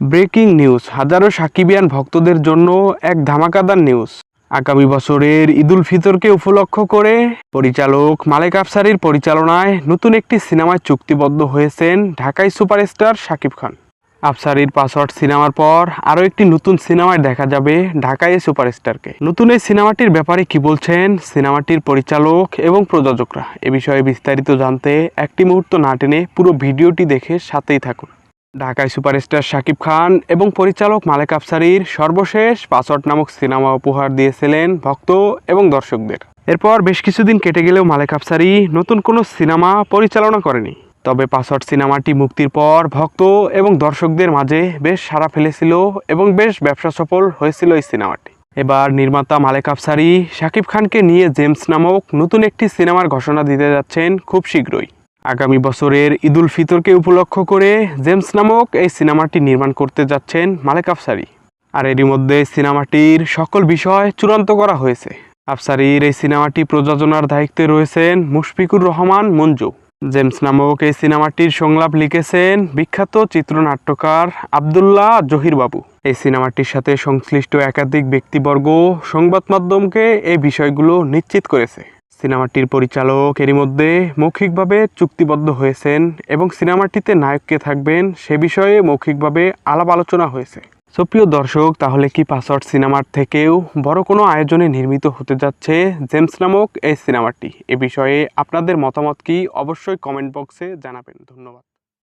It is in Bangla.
Breaking news. হাজারো সাকিবিয়ান ভক্তদের জন্য এক ধামাকাদার নিউজ। আগামী বছরের ঈদুল ফিতরকে উপলক্ষ করে পরিচালক মালেক আফসারির পরিচালনায় নতুন একটি সিনেমায় চুক্তিবদ্ধ হয়েছেন ঢাকাই সুপারস্টার শাকিব খান। আফসারির পাসওয়ার্ড সিনেমার পর আরও একটি নতুন সিনেমায় দেখা যাবে ঢাকাই সুপারস্টারকে। নতুন এই সিনেমাটির ব্যাপারে কি বলছেন সিনেমাটির পরিচালক এবং প্রযোজকরা? এ বিষয়ে বিস্তারিত জানতে একটি মুহূর্ত না টেনে পুরো ভিডিওটি দেখে সাথেই থাকুন। ঢাকায় সুপারস্টার শাকিব খান এবং পরিচালক মালেক আফসারির সর্বশেষ পাসওয়ার্ড নামক সিনেমা উপহার দিয়েছিলেন ভক্ত এবং দর্শকদের। এরপর বেশ কিছুদিন কেটে গেলেও মালেক আফসারি নতুন কোনো সিনেমা পরিচালনা করেনি। তবে পাসওয়ার্ড সিনেমাটি মুক্তির পর ভক্ত এবং দর্শকদের মাঝে বেশ সাড়া ফেলেছিল এবং বেশ ব্যবসা সফল হয়েছিল এই সিনেমাটি। এবার নির্মাতা মালেক আফসারি শাকিব খানকে নিয়ে জেমস নামক নতুন একটি সিনেমার ঘোষণা দিতে যাচ্ছেন খুব শীঘ্রই। আগামী বছরের ঈদুল ফিতরকে উপলক্ষ করে জেমস নামক এই সিনেমাটি নির্মাণ করতে যাচ্ছেন মালেক আফসারি। আর এরই মধ্যে সিনেমাটির সকল বিষয় চূড়ান্ত করা হয়েছে। আফসারির এই সিনেমাটি প্রযোজনার দায়িত্বে রয়েছেন মুশফিকুর রহমান মঞ্জু। জেমস নামক এই সিনেমাটির সংলাপ লিখেছেন বিখ্যাত চিত্রনাট্যকার আবদুল্লাহ জহির বাবু। এই সিনেমাটির সাথে সংশ্লিষ্ট একাধিক ব্যক্তিবর্গ সংবাদ মাধ্যমকে এই বিষয়গুলো নিশ্চিত করেছে। সিনেমাটির পরিচালক এরই মধ্যে মৌখিকভাবে চুক্তিবদ্ধ হয়েছেন এবং সিনেমাটিতে নায়ককে থাকবেন সে বিষয়ে মৌখিকভাবে আলাপ আলোচনা হয়েছে। সুপ্রিয় দর্শক, তাহলে কি পাসওয়ার্ড সিনেমার থেকেও বড় কোনো আয়োজনে নির্মিত হতে যাচ্ছে জেমস নামক এই সিনেমাটি? এ বিষয়ে আপনাদের মতামত কি অবশ্যই কমেন্ট বক্সে জানাবেন। ধন্যবাদ।